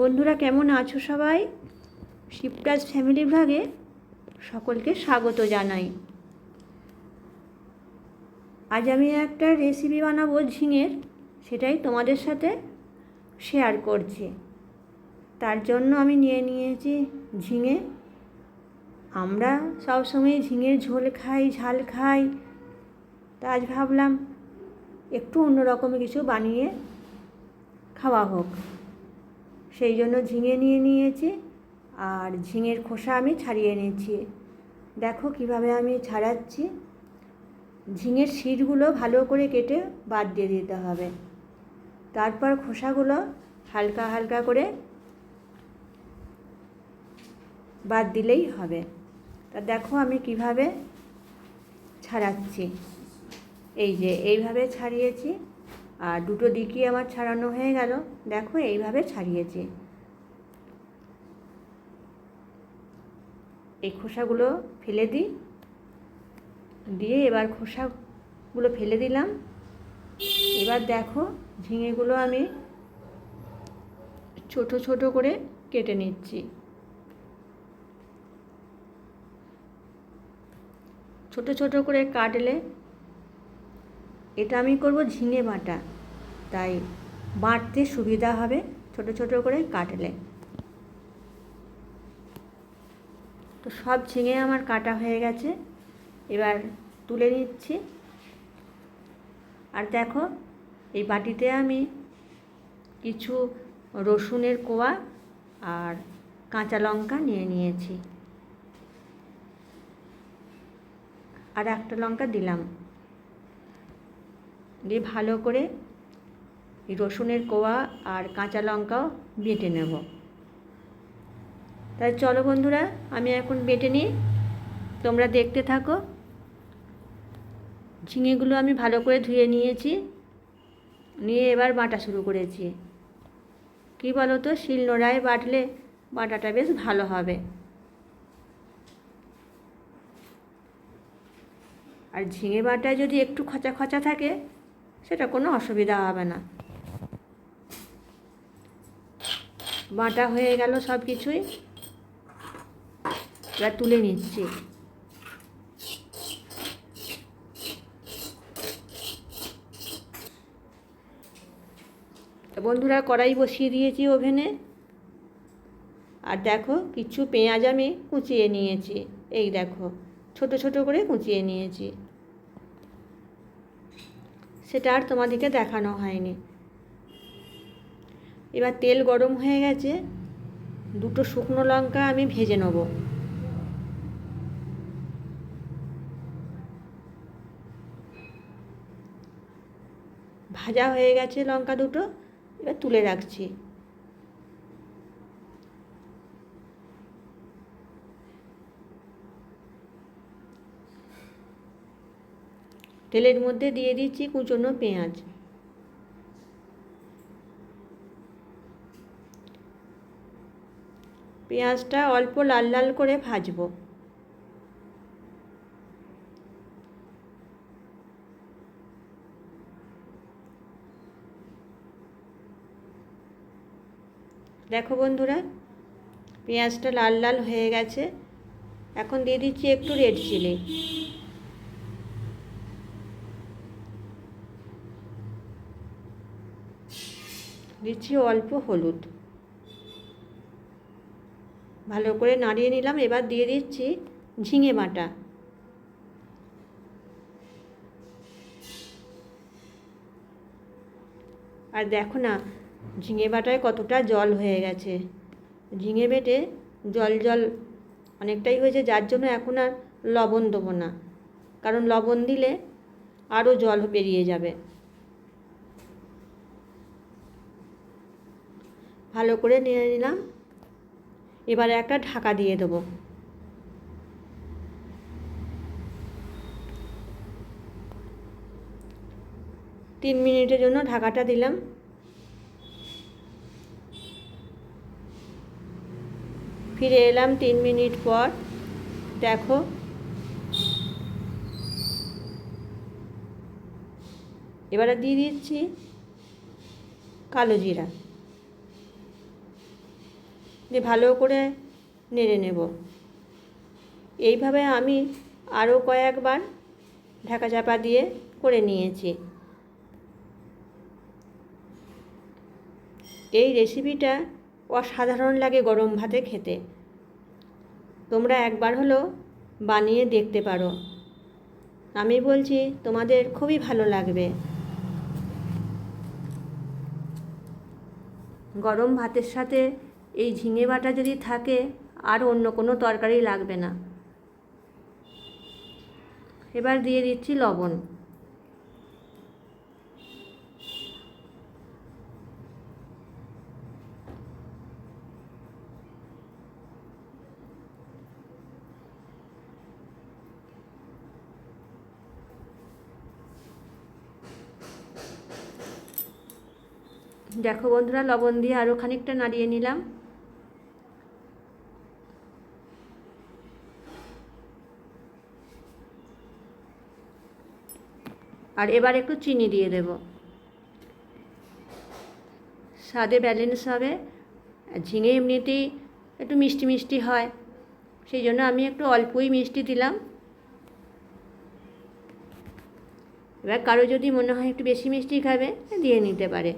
বন্ধুরা, কেমন আছো সবাই? শিবরাজ ফ্যামিলি ভাগে সকলকে স্বাগত জানাই। আজ আমি একটা রেসিপি বানাবো ঝিঙের, সেটাই তোমাদের সাথে শেয়ার করছি। তার জন্য আমি নিয়ে নিয়েছি ঝিঙে। আমরা সবসময় ঝিঙের ঝোল খাই, ঝাল খাই। তা আজ ভাবলাম একটু অন্যরকম কিছু বানিয়ে খাওয়া হোক। সেই জন্য ঝিঙে নিয়ে নিয়েছি আর ঝিঙের খোসা আমি ছাড়িয়ে নিয়েছি। দেখো কীভাবে আমি ছাড়াচ্ছি। ঝিঙের শিরগুলো ভালো করে কেটে বাদ দিয়ে দিতে হবে। তারপর খোসাগুলো হালকা হালকা করে বাদ দিলেই হবে। তা দেখো আমি কীভাবে ছাড়াচ্ছি। এই যে, এইভাবে ছাড়িয়েছি। আর দুটো দিকই আমার ছাড়ানো হয়ে গেল। দেখো, এইভাবে ছাড়িয়েছি। এই খোসাগুলো ফেলে দিই। দিয়ে এবার খোসাগুলো ফেলে দিলাম। এবার দেখো, ঝিঙেগুলো আমি ছোট ছোট করে কেটে নিচ্ছি। ছোট ছোট করে কাটলে এটা আমি করব ঝিঙে বাটা। তাই বাটতে সুবিধা হবে ছোট ছোট করে কাটলে। তো সব ঝিঙে আমার কাটা হয়ে গেছে। এবার তুলে নিচ্ছি। আর দেখো, এই বাটিতে আমি কিছু রসুনের কোয়া আর কাঁচা লঙ্কা নিয়ে নিয়েছি। আর একটা লঙ্কা দিলাম। দিয়ে ভালো করে রসুনের কোয়া আর কাঁচা লঙ্কাও বেটে নেব। তাই চলো বন্ধুরা, আমি এখন বেটে নিই। তোমরা দেখতে থাকো। ঝিঙেগুলো আমি ভালো করে ধুয়ে নিয়েছি। নিয়ে এবার বাটা শুরু করেছি। কী বলো তো শিল নোড়ায় বাটলে বাটাটা বেশ ভালো হবে। আর ঝিঙে বাটায় যদি একটু খচা খচা থাকে সেটা কোনো অসুবিধা হবে না। বাটা হয়ে গেল সব কিছুই এবার তুলে নিচ্ছি। বন্ধুরা কড়াই বসিয়ে দিয়েছি ওভেনে। আর দেখো কিছু পেঁয়াজ আমি কুচিয়ে নিয়েছি। এই দেখো, ছোট ছোট করে কুচিয়ে নিয়েছি। সেটা আর তোমাদেরকে দেখানো হয়নি। এবার তেল গরম হয়ে গেছে, দুটো শুকনো লঙ্কা আমি ভেজে নেব। ভাজা হয়ে গেছে লঙ্কা দুটো, এবার তুলে রাখছি। তেলের মধ্যে দিয়ে দিচ্ছি কুচনো পেঁয়াজ। পেঁয়াজটা অল্প লাল লাল করে ভাজবো। দেখো বন্ধুরা, পেঁয়াজটা লাল লাল হয়ে গেছে। এখন দিয়ে দিচ্ছি একটু রেড চিলি। দিচ্ছি অল্প হলুদ। ভালো করে নাড়িয়ে নিলাম, এবার দিয়ে দিচ্ছি ঝিঙে বাটা। আর দেখো না, ঝিঙে বাটায় কতটা জল হয়ে গেছে। ঝিঙে বেটে জল জল অনেকটাই হয়েছে, যার জন্য এখন আর লবণ দেবো না। কারণ লবণ দিলে আরও জল বেরিয়ে যাবে। ভালো করে নিয়ে নিলাম। এবারে একটা ঢাকা দিয়ে দেবো। তিন মিনিটের জন্য ঢাকাটা দিলাম। ফিরে এলাম তিন মিনিট পর। দেখো। এবারে দিয়ে দিচ্ছি কালো জিরা। দিয়ে ভালো করে নেড়ে নেব। এইভাবে আমি আরও কয়েকবার ঢাকা চাপা দিয়ে করে নিয়েছি। এই রেসিপিটা অসাধারণ লাগে গরম ভাতে খেতে। তোমরা একবার হলো বানিয়ে দেখতে পারো। আমি বলছি, তোমাদের খুবই ভালো লাগবে। গরম ভাতের সাথে এই ঝিঙে বাটা যদি থাকে, আর অন্য কোনো তরকারি লাগবে না। এবার দিয়ে দিচ্ছি লবণ। দেখো বন্ধুরা, লবণ দিয়ে আরও খানিকটা নাড়িয়ে নিলাম। আর এবার একটু চিনি দিয়ে দেব। স্বাদে ব্যালেন্স হবে। আর ঝিঙে এমনিতেই একটু মিষ্টি মিষ্টি হয়। সেই জন্য আমি একটু অল্পই মিষ্টি দিলাম। এবার কারও যদি মনে হয় একটু বেশি মিষ্টি খাবে দিয়ে নিতে পারে।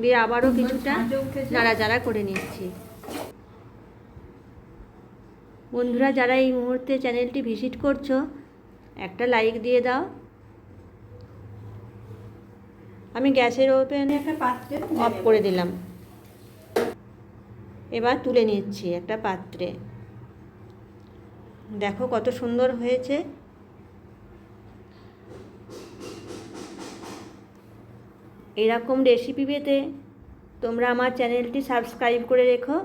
দিয়ে আবারও কিছুটা নাড়াচাড়া করে নিচ্ছি। বন্ধুরা, যারা এই মুহূর্তে চ্যানেলটি ভিজিট করছ, একটা লাইক দিয়ে দাও। আমি গ্যাসের ওভেন একটা পাত্রে অফ করে দিলাম। এবার তুলে নিচ্ছি একটা পাত্রে। দেখো কত সুন্দর হয়েছে। এরকম রেসিপি পেতে তোমরা আমার চ্যানেলটি সাবস্ক্রাইব করে রেখো।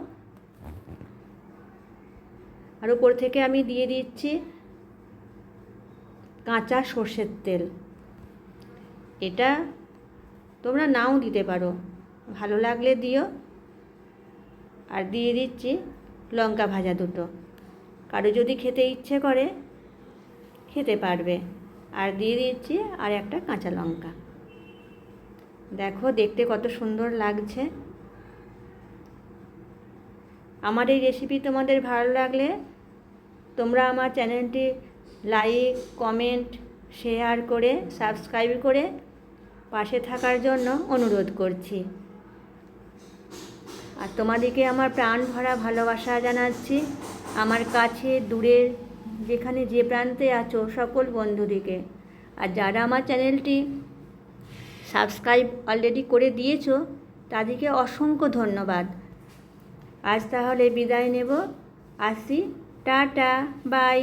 আর উপর থেকে আমি দিয়ে দিচ্ছি কাঁচা সর্ষের তেল। এটা তোমরা নাও দিতে পারো। ভালো লাগলে দিও। আর দিয়ে দিচ্ছি লঙ্কা ভাজা দুটো। কারও যদি খেতে ইচ্ছে করে, খেতে পারবে। আর দিয়ে দিচ্ছি আর একটা কাঁচা লঙ্কা। দেখো দেখতে কত সুন্দর লাগছে। আমার এই রেসিপি তোমাদের ভালো লাগলে তোমরা আমার চ্যানেলটি লাইক, কমেন্ট, শেয়ার করে, সাবস্ক্রাইব করে পাশে থাকার জন্য অনুরোধ করছি। আর তোমাদেরকে আমার প্রাণ ভরা ভালোবাসা জানাচ্ছি। আমার কাছে, দূরের যেখানে যে প্রান্তে আছো, সকল বন্ধুদিকে আর যারা আমার চ্যানেলটি সাবস্ক্রাইব অলরেডি করে দিয়েছ, তাদেরকে অসংখ্য ধন্যবাদ। আজ তাহলে বিদায় নেব। আসি টাটা বাই।